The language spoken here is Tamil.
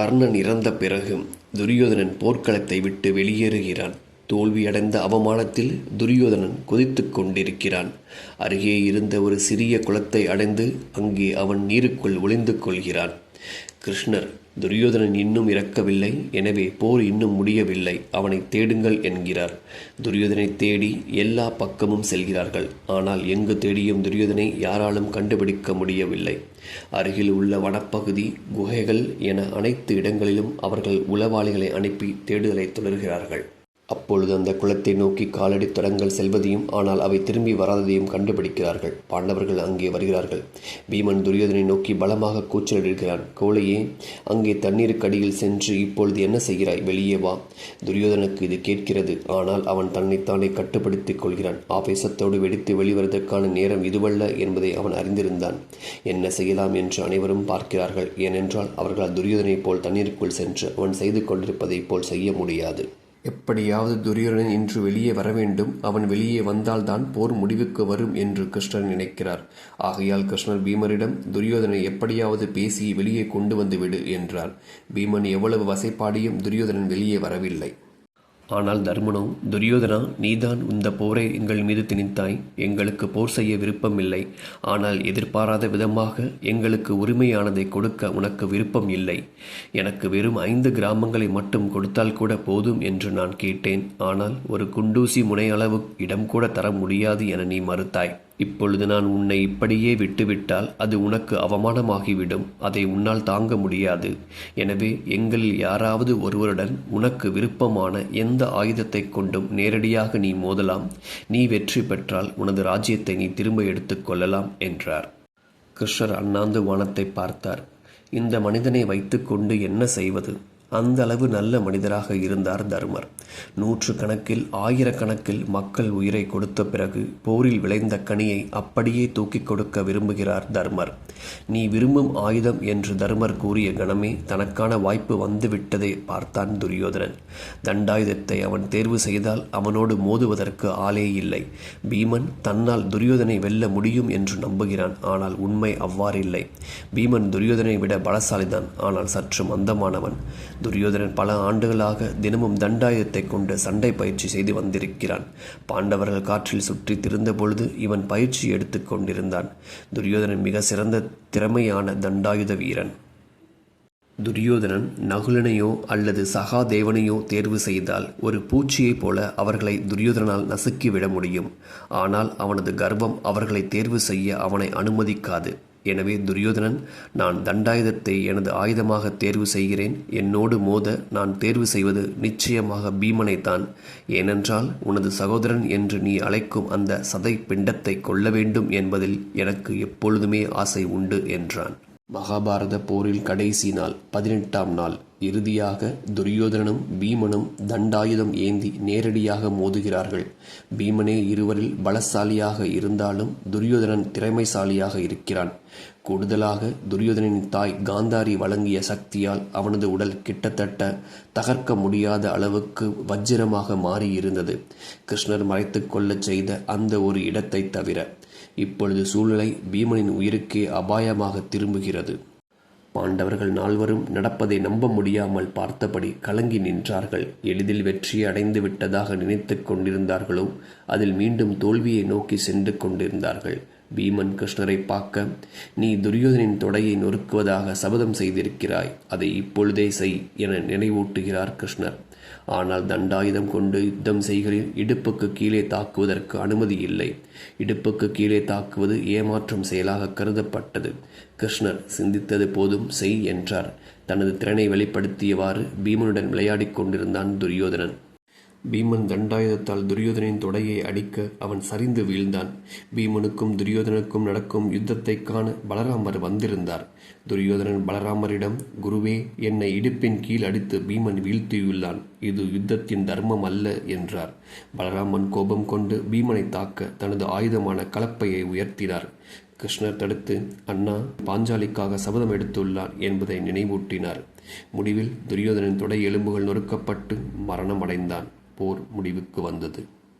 கர்ணன் இறந்த பிறகு துரியோதனன் போர்க்களத்தை விட்டு வெளியேறுகிறான். தோல்வியடைந்த அவமானத்தில் துரியோதனன் கொதித்துக் கொண்டிருக்கிறான். அருகே இருந்த ஒரு சிறிய குளத்தை அடைந்து அங்கே அவன் நீருக்குள் ஒளிந்து கொள்கிறான். கிருஷ்ணர் துரியோதனன் இன்னும் இறக்கவில்லை. எனவே போர் இன்னும் முடியவில்லை. அவனை தேடுங்கள் என்கிறார். துரியோதனை தேடி எல்லா பக்கமும் செல்கிறார்கள். ஆனால் எங்கு தேடியும் துரியோதனை யாராலும் கண்டுபிடிக்க முடியவில்லை. அருகில் உள்ள வனப்பகுதி குகைகள் என அனைத்து இடங்களிலும் அவர்கள் உளவாளிகளை அனுப்பி தேடுதலை தொடர்கிறார்கள். அப்பொழுது அந்த குளத்தை நோக்கி காலடி தடங்கள் செல்வதையும் ஆனால் அவை திரும்பி வராததையும் கண்டுபிடிக்கிறார்கள். பாண்டவர்கள் அங்கே வருகிறார்கள். பீமன் துரியோதனை நோக்கி பலமாக கூச்சலிடுகிறான். கோழையே அங்கே தண்ணீருக்கு அடியில் சென்று இப்பொழுது என்ன செய்கிறாய்? வெளியே வா. துரியோதனுக்கு இது கேட்கிறது. ஆனால் அவன் தன்னைத்தானே கட்டுப்படுத்திக் கொள்கிறான். ஆவேசத்தோடு வெடித்து வெளிவருவதற்கான நேரம் இதுவல்ல என்பதை அவன் அறிந்திருந்தான். என்ன செய்யலாம் என்று அனைவரும் பார்க்கிறார்கள். ஏனென்றால் அவர்களால் துரியோதனைப் போல் தண்ணீருக்குள் சென்று அவன் செய்து கொண்டிருப்பதைப் போல் செய்ய முடியாது. எப்படியாவது துரியோதனன் இன்று வெளியே வர வேண்டும். அவன் வெளியே வந்தால்தான் போர் முடிவுக்கு வரும் என்று கிருஷ்ணர் நினைக்கிறார். ஆகையால் கிருஷ்ணர் பீமரிடம் துரியோதனை எப்படியாவது பேசி வெளியே கொண்டு வந்து விடு என்றார். பீமன் எவ்வளவு வசைப்பாடியும் துரியோதனன் வெளியே வரவில்லை. ஆனால் தர்மனோ துரியோதனா நீதான் இந்த போரை எங்கள் மீது திணித்தாய். எங்களுக்கு போர் செய்ய விருப்பமில்லை. ஆனால் எதிர்பாராத விதமாக எங்களுக்கு உரிமையானதை கொடுக்க உனக்கு விருப்பம் இல்லை. எனக்கு வெறும் ஐந்து கிராமங்களை மட்டும் கொடுத்தால் கூட போதும் என்று நான் கேட்டேன். ஆனால் ஒரு குண்டூசி முனையளவு இடம் கூட தர முடியாது என நீ மறுத்தாய். இப்பொழுது நான் உன்னை இப்படியே விட்டுவிட்டால் அது உனக்கு அவமானமாகிவிடும். அதை உன்னால் தாங்க முடியாது. எனவே எங்களில் யாராவது ஒருவருடன் உனக்கு விருப்பமான எந்த ஆயுதத்தை கொண்டும் நேரடியாக நீ மோதலாம். நீ வெற்றி பெற்றால் உனது ராஜ்யத்தை நீ திரும்ப எடுத்துக்கொள்ளலாம் என்றார். கிருஷ்ணர் அண்ணாந்து வானத்தை பார்த்தார். இந்த மனிதனை வைத்துக்கொண்டு என்ன செய்வது? அந்த அளவு நல்ல மனிதராக இருந்தார் தர்மர். நூற்று கணக்கில் ஆயிரக்கணக்கில் மக்கள் உயிரை கொடுத்த பிறகு போரில் விளைந்த கனியை அப்படியே தூக்கிக் கொடுக்க விரும்புகிறார் தர்மர். நீ விரும்பும் ஆயுதம் என்று தர்மர் கூறிய கணமே தனக்கான வாய்ப்பு வந்துவிட்டதை பார்த்தான் துரியோதனன். தண்டாயுதத்தை அவன் தேர்வு செய்தால் அவனோடு மோதுவதற்கு ஆளே இல்லை. பீமன் தன்னால் துரியோதனை வெல்ல முடியும் என்று நம்புகிறான் ஆனால் உண்மை அவ்வாறில்லை. பீமன் துரியோதனை விட பலசாலிதான் ஆனால் சற்று மந்தமானவன். துரியோதனன் பல ஆண்டுகளாக தினமும் தண்டாயுதத்தை கொண்டு சண்டை பயிற்சி செய்து வந்திருக்கிறான். பாண்டவர்கள் காற்றில் சுற்றி திருந்த பொழுது இவன் பயிற்சி எடுத்து கொண்டிருந்தான். துரியோதனன் மிக சிறந்த திறமையான தண்டாயுத வீரன். துரியோதனன் நகுலனையோ அல்லது சகாதேவனையோ தேர்வு செய்தால் ஒரு பூச்சியைப் போல அவர்களை துரியோதனால் நசுக்கிவிட முடியும். ஆனால் அவனது கர்வம் அவர்களை தேர்வு செய்ய அவனை அனுமதிக்காது. எனவே துரியோதனன் நான் தண்டாயுதத்தை எனது ஆயுதமாக தேர்வு செய்கிறேன். என்னோடு மோத நான் தேர்வு செய்வது நிச்சயமாக பீமனைத்தான். ஏனென்றால் உனது சகோதரன் என்று நீ அழைக்கும் அந்த சதை பிண்டத்தை கொள்ள வேண்டும் என்பதில் எனக்கு எப்பொழுதுமே ஆசை உண்டு என்றான். மகாபாரத போரில் கடைசி நாள் பதினெட்டாம் நாள். இறுதியாக துரியோதனனும் பீமனும் தண்டாயுதம் ஏந்தி நேரடியாக மோதுகிறார்கள். பீமனே இருவரில் பலசாலியாக இருந்தாலும் துரியோதனன் திறமைசாலியாக இருக்கிறான். கூடுதலாக துரியோதனின் தாய் காந்தாரி வழங்கிய சக்தியால் அவனது உடல் கிட்டத்தட்ட தகர்க்க முடியாத அளவுக்கு வஜ்ரமாக மாறியிருந்தது. கிருஷ்ணர் மறைத்து கொள்ளச் செய்த அந்த ஒரு இடத்தை தவிர இப்பொழுது சூழ்நிலை பீமனின் உயிருக்கே அபாயமாக திரும்புகிறது. பாண்டவர்கள் நால்வரும் நடப்பதை நம்ப முடியாமல் பார்த்தபடி கலங்கி நின்றார்கள். எளிதில் வெற்றி அடைந்து விட்டதாக நினைத்து கொண்டிருந்தார்களோ அதில் மீண்டும் தோல்வியை நோக்கி சென்று கொண்டிருந்தார்கள். பீமன் கிருஷ்ணரை பார்க்க நீ துரியோதனின் தொடையை நொறுக்குவதாக சபதம் செய்திருக்கிறாய். அதை இப்பொழுதே செய் என நினைவூட்டுகிறார் கிருஷ்ணர். ஆனால் தண்டாயுதம் கொண்டு யுத்தம் செய்கையில் இடுப்புக்கு கீழே தாக்குவதற்கு அனுமதி இல்லை. இடுப்புக்கு கீழே தாக்குவது ஏமாற்றும் செயலாக கருதப்பட்டது. கிருஷ்ணர் சிந்தித்தது போதும் செய் என்றார். தனது திறனை வெளிப்படுத்தியவாறு பீமனுடன் விளையாடிக் கொண்டிருந்தான் துரியோதனன். பீமன் தண்டாயுதத்தால் துரியோதனின் தொடையை அடிக்க அவன் சரிந்து வீழ்ந்தான். பீமனுக்கும் துரியோதனுக்கும் நடக்கும் யுத்தத்தை காண பலராமர் வந்திருந்தார். துரியோதனன் பலராமரிடம் குருவே என்னை இடுப்பின் கீழ் அடித்து பீமன் வீழ்த்தியுள்ளான். இது யுத்தத்தின் தர்மம் அல்ல என்றார். பலராமன் கோபம் கொண்டு பீமனை தாக்க தனது ஆயுதமான கலப்பையை உயர்த்தினார். கிருஷ்ணர் தடுத்து அண்ணா பாஞ்சாலிக்காக சபதம் எடுத்துள்ளார் என்பதை நினைவூட்டினார். முடிவில் துரியோதனின் தொடை எலும்புகள் நொறுக்கப்பட்டு மரணம் அடைந்தான் போர் முடிவுக்கு வந்தது.